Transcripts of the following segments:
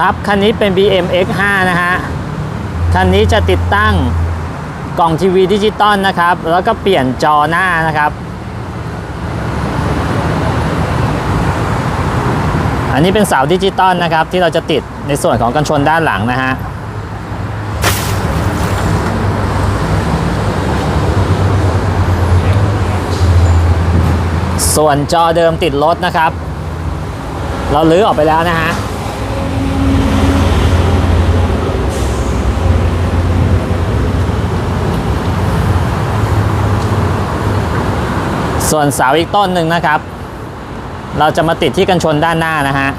ครับ คันนี้เป็น BM X5 นะฮะ คันนี้จะติดตั้งกล่องทีวีดิจิตอลนะครับ แล้วก็เปลี่ยนจอหน้านะครับ อันนี้เป็นเสาดิจิตอลนะครับ ที่เราจะติดในส่วนของกันชนด้านหลังนะฮะส่วนจอเดิมติดรถนะครับ เราลื้อออกไปแล้วนะฮะ ส่วนเสาอีกต้นหนึ่งนะครับ เราจะมาติดที่กันชนด้านหน้านะฮะ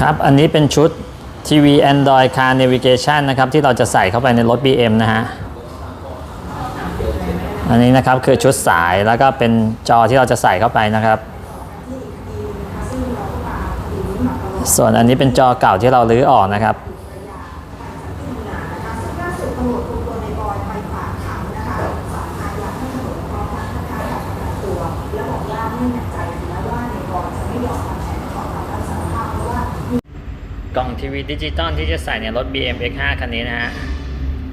ครับอันนี้เป็นชุดทีวี Android Car Navigation นะครับ ที่เราจะใส่เข้าไปในรถ BM นะฮะ อันนี้นะครับคือชุดสายแล้วก็เป็นจอที่เราจะใส่เข้าไปนะครับ ส่วนอันนี้เป็นจอเก่าที่เราลื้อออกนะครับ กล่องทีวีดิจิตอลที่จะใส่ในรถ BM X5 คันนี้นะฮะ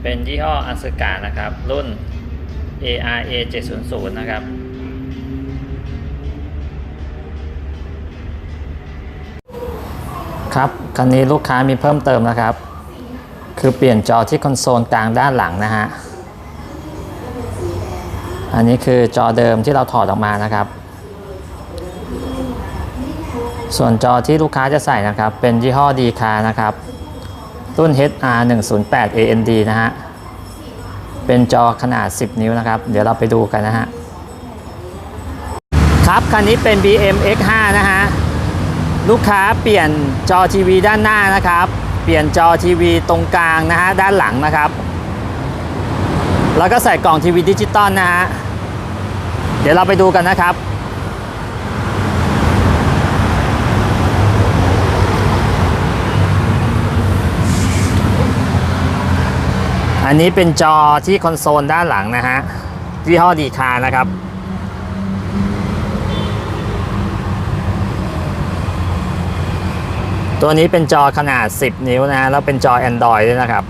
เป็นยี่ห้ออัสกานะครับ รุ่น ARA 700 นะครับครับ คันนี้ลูกค้ามีเพิ่มเติมนะครับ คือเปลี่ยนจอที่คอนโซลกลางด้านหลังนะฮะ อันนี้คือจอเดิมที่เราถอดออกมานะครับ ส่วนจอที่ลูกค้าจะใส่นะครับ เป็นยี่ห้อดีคานะครับ รุ่น HR 108 AND นะฮะ เป็นจอขนาด 10 นิ้วนะครับ เดี๋ยวเราไปดูกันนะฮะ ครับคันนี้เป็น BM X5 นะฮะ ลูกค้าเปลี่ยนจอทีวีด้านหน้านะครับ เปลี่ยนจอทีวีตรงกลางนะฮะ ด้านหลังนะครับ แล้วก็ใส่กล่องทีวีดิจิตอลนะฮะ เดี๋ยวเราไปดูกันนะครับ อันนี้เป็นจอที่คอนโซลด้านหลังนะฮะยี่ห้อดีคานะครับ ตัวนี้เป็นจอขนาด 10 นิ้วนะฮะแล้วเป็นจอ Android ด้วยนะครับ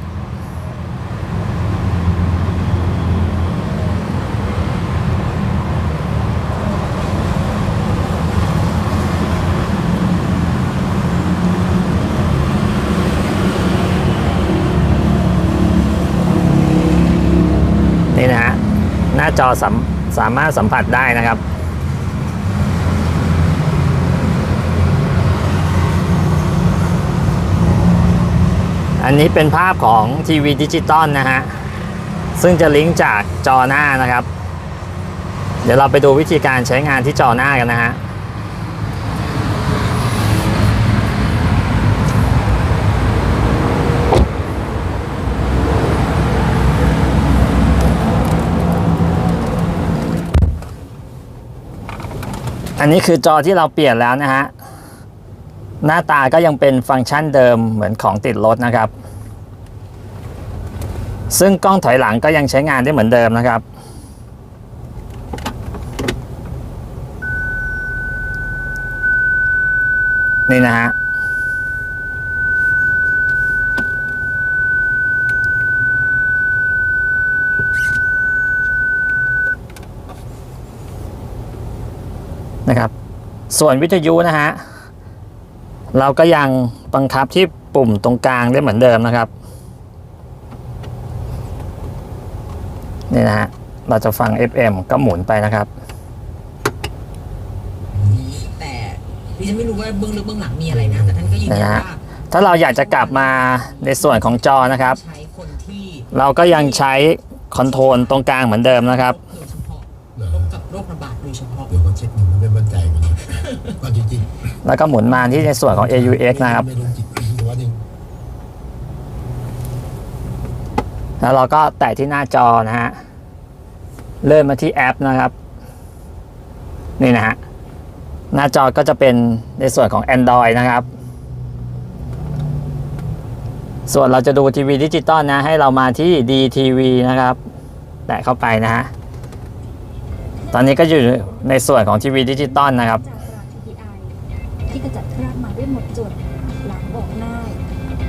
นี่นะฮะ หน้า จอสามสามารถสัมผัสได้นะครับ อันนี้เป็นภาพของทีวีดิจิตอลนะฮะ ซึ่งจะลิงก์จากจอหน้านะครับ เดี๋ยวเราไปดูวิธีการใช้งานที่จอหน้ากันนะฮะ อันนี้คือจอที่เราเปลี่ยนแล้วนะฮะ หน้าตาก็ยังเป็นฟังก์ชันเดิมเหมือนของติดรถนะครับ ซึ่งกล้องถอยหลังก็ยังใช้งานได้เหมือนเดิมนะครับ นี่นะฮะ นะครับ ส่วนวิทยุนะฮะ เราก็ยังบังคับที่ปุ่มตรงกลางได้เหมือนเดิมนะครับ นี่นะฮะ เราจะฟัง FM ก็หมุนไปนะครับ แต่ดิฉันไม่รู้ว่าเบื้องลึกเบื้องหลังมีอะไรนะ แต่ท่านก็ยืนยันนะฮะว่าถ้าเราอยากจะกลับมาในส่วนของจอนะครับ ใช้คนที่เราก็ยังใช้คอนโทรลตรงกลางเหมือนเดิมนะครับ โดยเฉพาะพบกับโรคระบาดโดยเฉพาะเดี๋ แล้วก็หมุนมาที่ในส่วนของ AUX นะครับ แล้วเราก็แตะที่หน้าจอนะฮะ เลื่อนมาที่แอปนะครับ นี่นะฮะ หน้าจอก็จะเป็นในส่วนของ Android นะครับ ส่วนเราจะดูทีวีดิจิตอลนะ ให้เรามาที่ DTV นะครับ แตะเข้าไปนะฮะ ตอนนี้ก็อยู่ในส่วนของทีวีดิจิตอลนะครับ ที่กระจัดคราบมาด้หมดจดล้างบอกง่าย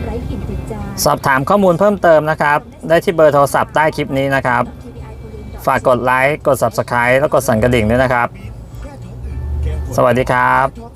ไร้กลิ่นติดจานสอบถามข้อมูลเพิ่มเติมนะครับ ได้ที่เบอร์โทรศัพท์ใต้คลิปนี้นะครับ ฝากกดไลค์ กด Subscribe แล้วกดสั่นกระดิ่งด้วยนะครับ สวัสดีครับ